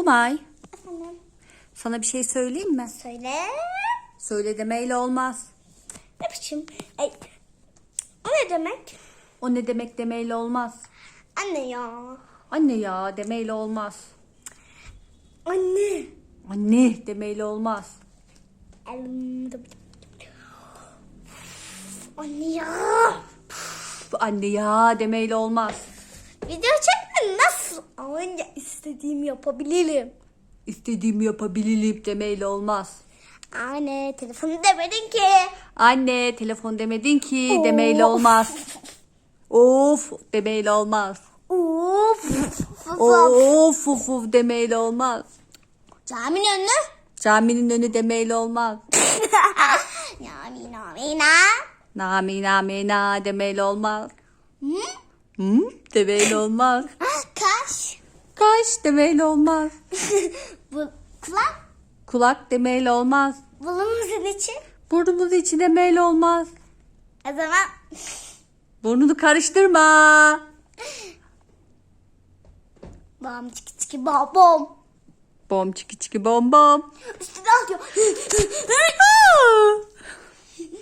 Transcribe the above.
Umay, Efendim? sana bir şey söyleyeyim mi? Söyle. Söyle demeyle olmaz. Ne biçim? Ay. O ne demek? O ne demek demeyle olmaz. Anne ya. Anne ya demeyle olmaz. Anne. Anne demeyle olmaz. Anne ya. Anne ya demeyle olmaz. Video? Anne istediğimi yapabilirim. İstediğimi yapabilirim demeyle olmaz. Anne telefonu demedin ki. Anne telefon demedin ki demeyle Of. olmaz. Of demeyle olmaz. Of. Of of of demeyle olmaz. Caminin önü. Caminin önü demeyle olmaz. Nami nami na. Nami nami na demeyle olmaz. Hı? Hı? Demeyle olmaz. Kaş. Demeyle olmaz. Bu kulak. Kulak demeyle olmaz. Bulumuzun içi. Burnumuz içi demeyle olmaz. O zaman Burnunu karıştırma. bam çiki çiki bam bom. Bom çiki çiki bom bom. Üstüne atıyor.